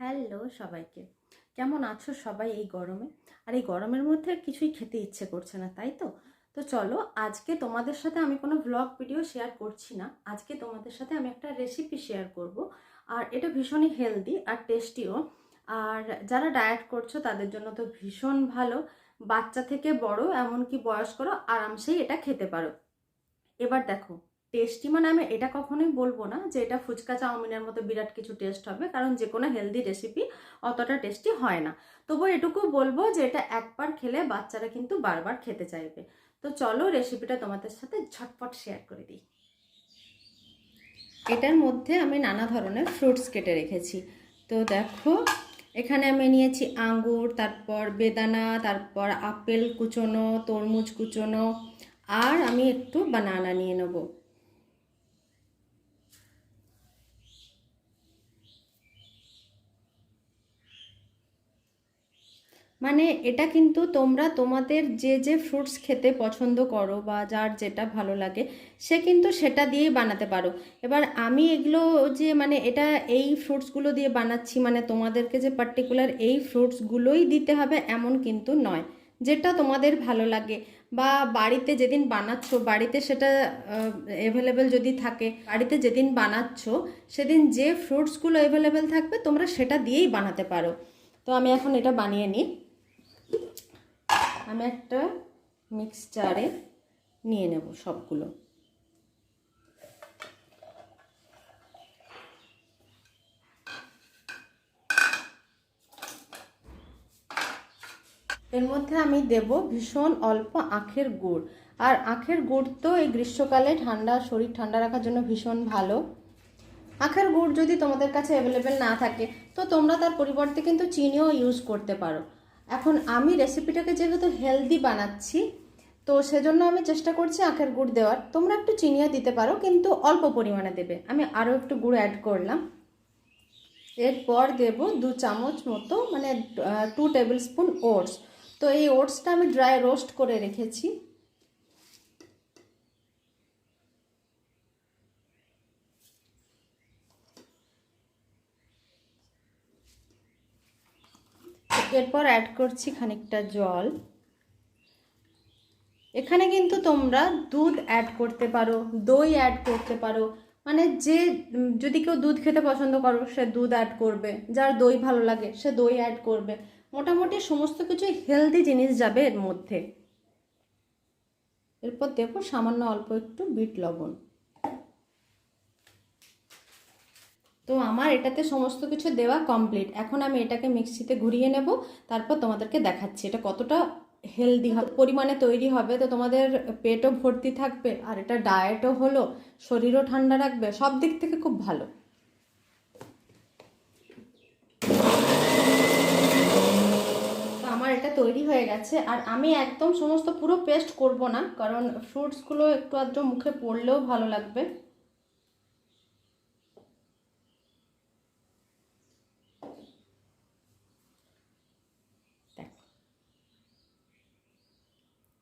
Hello সবাইকে। কেমন আছো সবাই এই গরমে? আর এই গরমের মধ্যে কিছুই খেতে ইচ্ছে করছে না, তাই তো? তো চলো, আজকে তোমাদের সাথে আমি কোনো ব্লগ ভিডিও শেয়ার করছি না। আজকে তোমাদের সাথে আমি একটা রেসিপি শেয়ার করব। আর এটা ভীষণই হেলদি আর টেস্টিও আর যারা ডায়েট করছ, তাদের জন্য তো ভীষণ ভালো। বাচ্চা থেকে বড়, এমনকি বয়স্করা আরামসেই এটা খেতে পারো। এবার দেখো টেস্টি মানে আমি এটা কখনোই বলব না যে এটা ফুচকা চাউমিনের মতো বিরাট কিছু টেস্ট হবে, কারণ যে কোনো হেলদি রেসিপি অতটা টেস্টি হয় না। তবু এটুকু বলব যে এটা একবার খেলে বাচ্চারা কিন্তু বারবার খেতে চাইবে। তো চলো রেসিপিটা তোমাদের সাথে ঝটপট শেয়ার করে দিই। এটার মধ্যে আমি নানা ধরনের ফ্রুটস কেটে রেখেছি। তো দেখো, এখানে আমি নিয়েছি আঙ্গুর, তারপর বেদানা, তারপর আপেল কুচোনো, তরমুজ কুচোনো, আর আমি একটু বানানা নিয়ে নেব। মানে এটা কিন্তু তোমরা তোমাদের যে যে ফ্রুটস খেতে পছন্দ করো বা যার যেটা ভালো লাগে, সে কিন্তু সেটা দিয়েই বানাতে পারো। এবার আমি এগুলো যে মানে এটা এই ফ্রুটসগুলো দিয়ে বানাচ্ছি মানে তোমাদেরকে যে পার্টিকুলার এই ফ্রুটসগুলোই দিতে হবে এমন কিন্তু নয়। যেটা তোমাদের ভালো লাগে বা বাড়িতে যেদিন বানাচ্ছ, বাড়িতে সেটা অ্যাভেলেবেল যদি থাকে, বাড়িতে যেদিন বানাচ্ছ, সেদিন যে ফ্রুটসগুলো অ্যাভেলেবেল থাকবে, তোমরা সেটা দিয়েই বানাতে পারো। তো আমি এখন এটা বানিয়ে নিই। আমি একটা মিক্সচারে নিয়ে নেব সবগুলো। এর মধ্যে আমি দেব ভীষণ অল্প আখের গুড়। আর আখের গুড় তো এই গ্রীষ্মকালে ঠান্ডা, শরীর ঠান্ডা রাখার জন্য ভীষণ ভালো। আখের গুড় যদি তোমাদের কাছে অ্যাভেলেবেল না থাকে, তো তোমরা তার পরিবর্তে কিন্তু চিনিও ইউজ করতে পারো। এখন আমি রেসিপিটাকে যেহেতু হেলদি বানাচ্ছি, তো সেজন্য আমি চেষ্টা করছি আখের গুড় দেওয়ার। তোমরা একটু চিনিও দিতে পারো, কিন্তু অল্প পরিমাণে দেবে। আমি আরও একটু গুড় অ্যাড করলাম। এরপর দেব দু চামচ মতো মানে টু টেবিল স্পুন ওটস তো এই ওটসটা আমি ড্রাই রোস্ট করে রেখেছি। এরপর অ্যাড করছি খানিকটা জল। এখানে কিন্তু তোমরা দুধ অ্যাড করতে পারো, দই অ্যাড করতে পারো। মানে যে, যদি কেউ দুধ খেতে পছন্দ করো, সে দুধ অ্যাড করবে। যার দই ভালো লাগে, সে দই অ্যাড করবে। মোটামুটি সমস্ত কিছুই হেলদি জিনিস যাবে এর মধ্যে। এরপর দেবো সামান্য অল্প একটু বিট লবণ। তো আমার এটাতে সমস্ত কিছু দেওয়া কমপ্লিট এখন আমি এটাকে মিক্সিতে ঘুরিয়ে নেব, তারপর তোমাদেরকে দেখাচ্ছি এটা কতটা হেলদি হবে। পরিমাণে তৈরি হবে, তো তোমাদের পেটও ভর্তি থাকবে, আর এটা ডায়েটও হলো, শরীরও ঠান্ডা রাখবে, সব দিক থেকে খুব ভালো। আমার এটা তৈরি হয়ে গেছে, আর আমি একদম সমস্ত পুরো পেস্ট করব না, কারণ ফ্রুটসগুলো একটু আধটু মুখে পড়লেও ভালো লাগবে।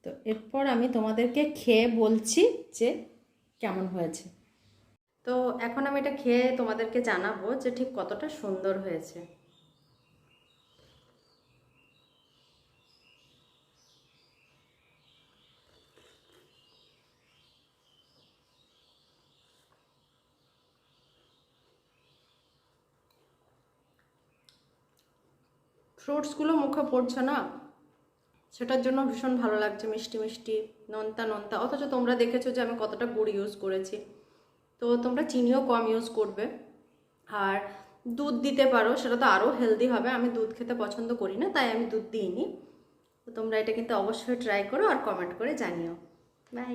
তো এরপর আমি তোমাদেরকে খেয়ে বলছি যে কেমন হয়েছে। তো এখন আমি এটা খেয়ে তোমাদেরকে জানাব যে ঠিক কতটা সুন্দর হয়েছে। ফ্রুটসগুলো মুখে পড়ছে না? সেটার জন্য ভীষণ ভালো লাগছে, মিষ্টি মিষ্টি, নোনতা নোনতা। অথচ তোমরা দেখেছ যে আমি কতটা গুড় ইউজ করেছি। তো তোমরা চিনিও কম ইউজ করবে। আর দুধ দিতে পারো, সেটা তো আরও হেলদি হবে। আমি দুধ খেতে পছন্দ করি না, তাই আমি দুধ দিইনি। তো তোমরা এটা কিন্তু অবশ্যই ট্রাই করো আর কমেন্ট করে জানিও। বাই